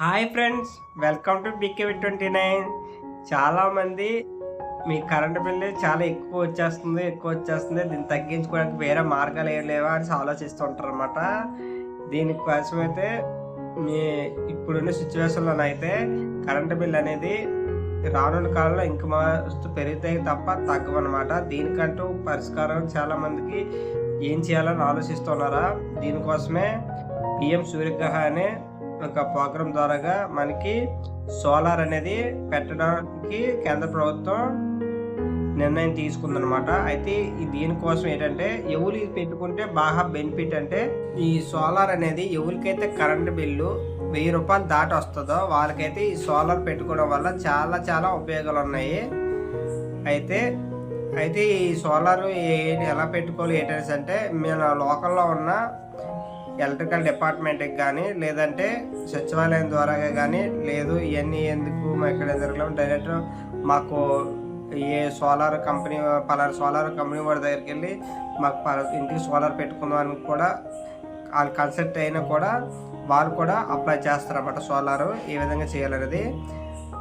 Hi friends welcome to B K twenty nine చాలామంది మీ current bill చాలా ఎక్కువ వచ్చేస్తుంది ఎక్కువ వచ్చేస్తుంది. దీన్ని తగ్గించుకోవడానికి వేరే మార్గాలు ఏం లేవా అని ఆలోచిస్తుంటారు అనమాట దీనికోసం అయితే మీ ఇప్పుడున్న సిచ్యువేషన్లో అయితే కరెంట్ బిల్ అనేది రానున్న కాలంలో ఇంక మస్తు పెరుగుతాయి తప్ప తగ్గవన్నమాట. దీనికంటూ పరిష్కారం చాలామందికి ఏం చేయాలని ఆలోచిస్తున్నారా? దీనికోసమే పిఎం సూర్యగ్రహ అనే ఒక ప్రోగ్రాం ద్వారాగా మనకి సోలార్ అనేది పెట్టడానికి కేంద్ర ప్రభుత్వం నిర్ణయం తీసుకుందనమాట అయితే ఈ దీనికోసం ఏంటంటే ఎవరు ఇది పెట్టుకుంటే బాగా బెనిఫిట్ అంటే ఈ సోలార్ అనేది ఎవరికైతే కరెంట్ బిల్లు వెయ్యి రూపాయలు దాటి వస్తుందో వాళ్ళకైతే ఈ సోలార్ పెట్టుకోవడం వల్ల చాలా చాలా ఉపయోగాలు ఉన్నాయి అయితే అయితే ఈ సోలార్ ఎలా పెట్టుకోవాలి ఏంటనేసి అంటే మన లోకల్లో ఉన్న ఎలక్ట్రికల్ డిపార్ట్మెంట్కి కానీ లేదంటే సచివాలయం ద్వారా కానీ లేదు ఇవన్నీ ఎందుకు మా ఇక్కడ జరగలేము డైరెక్ట్ మాకు ఏ సోలార్ కంపెనీ పలానా సోలార్ కంపెనీ వాడి దగ్గరికి వెళ్ళి మాకు ఇంటికి సోలార్ పెట్టుకుందాం అని కూడా వాళ్ళు కన్సల్ట్ అయినా కూడా వాళ్ళు కూడా అప్లై చేస్తారన్నమాట సోలార్ ఏ విధంగా చేయాలనేది.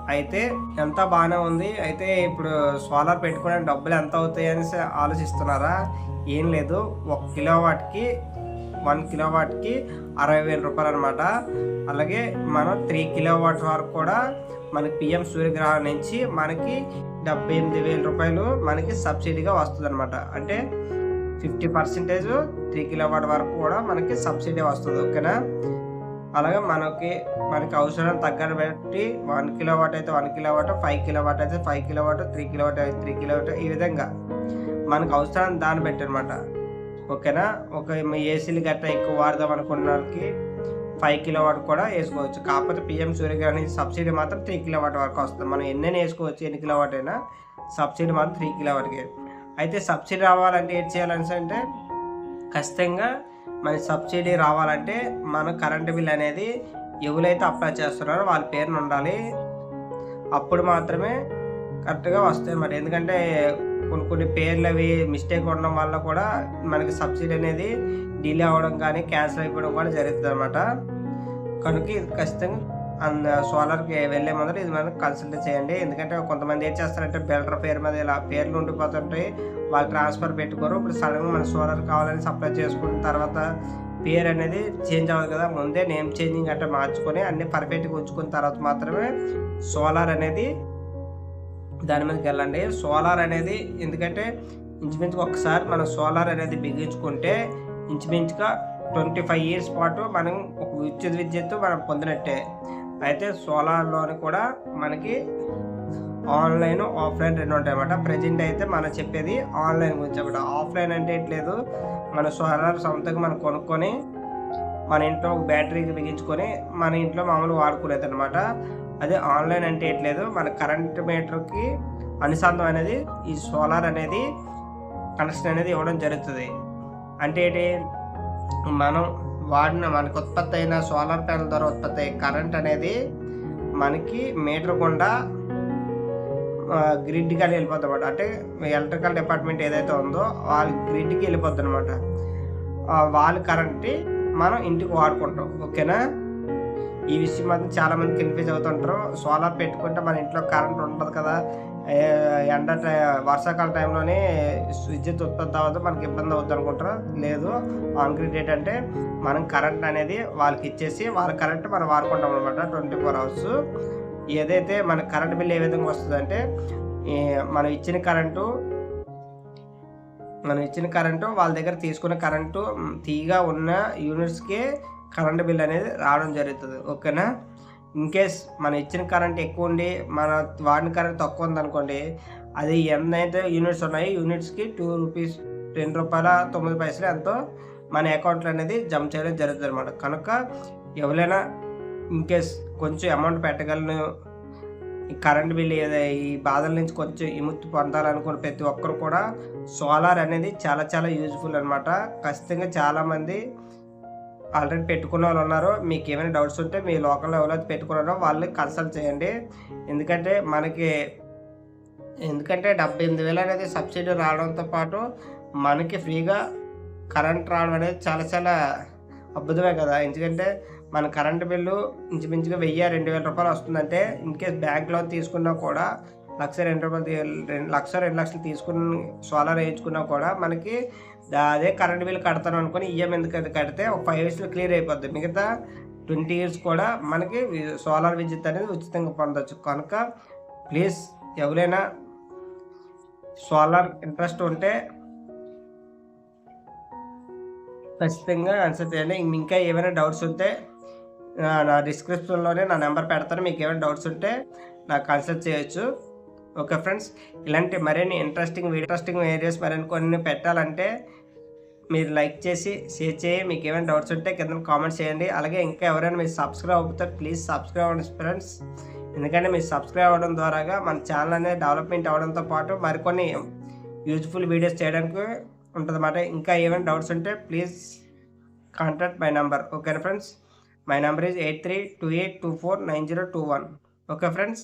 అయితే ఎంత బాగానే ఉంది. అయితే ఇప్పుడు సోలార్ పెట్టుకోవడానికి డబ్బులు ఎంత అవుతాయి అనేసి ఆలోచిస్తున్నారా? ఏం లేదు. ఒక కిలో వాటికి వన్ కిలో వాట్కి అరవై వేల రూపాయలు అనమాట అలాగే మనం త్రీ కిలో వాట్ వరకు కూడా మనకి పిఎం సూర్యగ్రహం నుంచి మనకి డెబ్బై ఎనిమిది వేల రూపాయలు మనకి సబ్సిడీగా వస్తుంది అనమాట అంటే fifty percentage three kilo watt వరకు కూడా మనకి సబ్సిడీ వస్తుంది ఓకేనా? అలాగే మనకి మనకి అవసరం తగ్గని బట్టి వన్ కిలో వాట్ అయితే one kilo watt five kilo watt అయితే five kilo watt three kilo watt అయితే త్రీ కిలో వాట్ ఈ విధంగా మనకు అవసరం దాన్ని బట్టి అనమాట. ఓకేనా? ఒక ఏసీలు గట్రా ఎక్కువ వాడదాం అనుకున్న వాళ్ళకి ఫైవ్ కిలో వాట్ కూడా వేసుకోవచ్చు. కాకపోతే పిఎం సూర్యగ్రహణి సబ్సిడీ మాత్రం త్రీ కిలో వాట్ వరకు వస్తుంది. మనం ఎన్నైనా వేసుకోవచ్చు ఎన్ని కిలో వాట్ అయినా. సబ్సిడీ మాత్రం త్రీ కిలో వాట్కి అయితే సబ్సిడీ రావాలంటే ఏం చేయాలని అంటే ఖచ్చితంగా మన సబ్సిడీ రావాలంటే మన కరెంటు బిల్ అనేది ఎవరైతే అప్లై చేస్తున్నారో వాళ్ళ పేరున ఉండాలి. అప్పుడు మాత్రమే కరెక్ట్గా వస్తాయి మరి. ఎందుకంటే కొన్ని కొన్ని పేర్లు అవి మిస్టేక్ ఉండడం వల్ల కూడా మనకి సబ్సిడీ అనేది డిలే అవ్వడం కానీ క్యాన్సిల్ అయిపోవడం కూడా జరుగుతుంది అనమాట కనుక ఇది ఖచ్చితంగా అండ్ సోలార్కి వెళ్ళే ముందర ఇది మనం కన్సల్ట్ చేయండి. ఎందుకంటే కొంతమంది ఏం చేస్తారంటే బిల్డర్ పేరు మీద ఇలా పేర్లు ఉండిపోతుంటాయి. వాళ్ళు ట్రాన్స్ఫర్ పెట్టుకోరు. ఇప్పుడు సడన్గా మన సోలార్ కావాలని సప్లై చేసుకున్న తర్వాత పేరు అనేది చేంజ్ అవ్వదు కదా. ముందే నేమ్ చేంజింగ్ అంటే మార్చుకొని అన్ని పర్ఫెక్ట్గా ఉంచుకున్న తర్వాత మాత్రమే సోలార్ అనేది దాని మీదకి వెళ్ళండి. సోలార్ అనేది ఎందుకంటే ఇంచుమించుగా ఒకసారి మనం సోలార్ అనేది బిగించుకుంటే ఇంచుమించుగా ట్వంటీ ఫైవ్ ఇయర్స్ పాటు మనం ఒక విద్యుత్ విద్యుత్తు మనం పొందినట్టే. అయితే సోలార్లోని కూడా మనకి ఆన్లైన్ ఆఫ్లైన్ రెండు ఉంటాయి అన్నమాట. ప్రజెంట్ అయితే మనం చెప్పేది ఆన్లైన్ గురించి అనమాట ఆఫ్లైన్ అంటే ఎట్లేదు మన సోలార్ సొంతంగా మనం కొనుక్కొని మన ఇంట్లో ఒక బ్యాటరీకి బిగించుకొని మన ఇంట్లో మామూలు వాడుకునేది అనమాట అదే ఆన్లైన్ అంటే ఏట్లేదు మన కరెంట్ మీటర్కి అనుసంధానం అనేది ఈ సోలార్ అనేది కనెక్షన్ అనేది ఇవ్వడం జరుగుతుంది. అంటే ఏంటి? మనం వాడిన మనకు ఉత్పత్తి అయిన సోలార్ ప్యానల్ ద్వారా ఉత్పత్తి అయ్యే కరెంట్ అనేది మనకి మీటర్ గుండా గ్రిడ్కి అని వెళ్ళిపోద్ది అనమాట అంటే ఎలక్ట్రికల్ డిపార్ట్మెంట్ ఏదైతే ఉందో వాళ్ళ గ్రిడ్కి వెళ్ళిపోద్ది అనమాట వాళ్ళ కరెంట్ మనం ఇంటికి వాడుకుంటాం. ఓకేనా? ఈ విషయం మాత్రం చాలామంది కన్ఫ్యూజ్ అవుతుంటారు. సోలార్ పెట్టుకుంటే మన ఇంట్లో కరెంట్ ఉంటుంది కదా. ఎండ టై- వర్షాకాల టైంలోనే విద్యుత్ ఉత్పత్తి అవ్వదు మనకి ఇబ్బంది అవుతుంది అనుకుంటారు? లేదు. ఆన్ ఏంటంటే మనం కరెంట్ అనేది వాళ్ళకి ఇచ్చేసి వాళ్ళ కరెంట్ మనం వాడుకుంటాం అనమాట ట్వంటీ ఫోర్ అవర్స్ ఏదైతే మన కరెంట్ బిల్ ఏ విధంగా వస్తుందంటే మనం ఇచ్చిన కరెంటు మనం ఇచ్చిన కరెంటు వాళ్ళ దగ్గర తీసుకున్న కరెంటు తీగా ఉన్న యూనిట్స్కే కరెంట్ బిల్ అనేది రావడం జరుగుతుంది. ఓకేనా? ఇన్ కేస్ మనం ఇచ్చిన కరెంట్ ఎక్కువ ఉండి మన వాడిన కరెంట్ తక్కువ ఉందనుకోండి అది ఎన్నైతే యూనిట్స్ ఉన్నాయో యూనిట్స్కి టూ రూపీస్ రెండు రూపాయల తొమ్మిది పైసలు ఎంతో మన అకౌంట్లో అనేది జమ చేయడం జరుగుతుంది అనమాట కనుక ఎవరైనా ఇన్ కేస్ కొంచెం అమౌంట్ పెట్టగలను ఈ కరెంట్ బిల్ ఏదో ఈ బాధల నుంచి కొంచెం విముక్తి పొందాలనుకున్న ప్రతి ఒక్కరు కూడా సోలార్ అనేది చాలా చాలా యూజ్ఫుల్ అనమాట ఖచ్చితంగా చాలామంది ఆల్రెడీ పెట్టుకున్న వాళ్ళు ఉన్నారు. మీకు ఏమైనా డౌట్స్ ఉంటే మీ లోకల్లో ఎవరైతే పెట్టుకున్నారో వాళ్ళు కన్సల్ట్ చేయండి. ఎందుకంటే మనకి ఎందుకంటే డెబ్బై ఎనిమిది వేలు అనేది సబ్సిడీ రావడంతో పాటు మనకి ఫ్రీగా కరెంట్ రావడం అనేది చాలా చాలా అద్భుతమే కదా. ఎందుకంటే మన కరెంటు బిల్లు ఇంచుమించుగా వెయ్యి రెండు వేల రూపాయలు వస్తుందంటే ఇన్ కేస్ బ్యాంక్ లోన్ తీసుకున్నా కూడా లక్ష రెండు రూపాయలు రెండు లక్ష రెండు లక్షలు తీసుకుని సోలార్ వేయించుకున్నా కూడా మనకి అదే కరెంట్ బిల్ కడతాను అనుకుని ఈఎం ఎందుకు కడితే ఒక ఫైవ్ ఇయర్స్లో క్లియర్ అయిపోద్ది. మిగతా ట్వంటీ ఇయర్స్ కూడా మనకి సోలార్ విద్యుత్ అనేది ఉచితంగా పొందవచ్చు కనుక ప్లీజ్ ఎవరైనా సోలార్ ఇంట్రెస్ట్ ఉంటే ఖచ్చితంగా ఆన్సర్ చేయండి. ఇంకా ఏమైనా డౌట్స్ ఉంటే నా డిస్క్రిప్షన్లోనే నా నెంబర్ పెడతాను. మీకు ఏమైనా డౌట్స్ ఉంటే నాకు కన్సల్ట్ చేయొచ్చు. ఓకే ఫ్రెండ్స్ ఇలాంటి మరిన్ని ఇంట్రెస్టింగ్ ఇంట్రెస్టింగ్ వీడియోస్ మరిన్ని కొన్ని పెట్టాలంటే మీరు లైక్ చేసి షేర్ చేయి. మీకు ఏమైనా డౌట్స్ ఉంటే కింద కామెంట్ చేయండి. అలాగే ఇంకా ఎవరైనా మీరు సబ్స్క్రైబ్ అవుతారు ప్లీజ్ సబ్స్క్రైబ్ అవ్వండి ఫ్రెండ్స్ ఎందుకంటే మీరు సబ్స్క్రైబ్ అవ్వడం ద్వారాగా మన ఛానల్ అనేది డెవలప్మెంట్ అవ్వడంతో పాటు మరికొన్ని యూజ్ఫుల్ వీడియోస్ చేయడానికి ఉంటుందన్నమాట. ఇంకా ఏమైనా డౌట్స్ ఉంటే ప్లీజ్ కాంటాక్ట్ మై నెంబర్ ఓకేనా friends my number is eight three two eight two four nine zero two one okay friends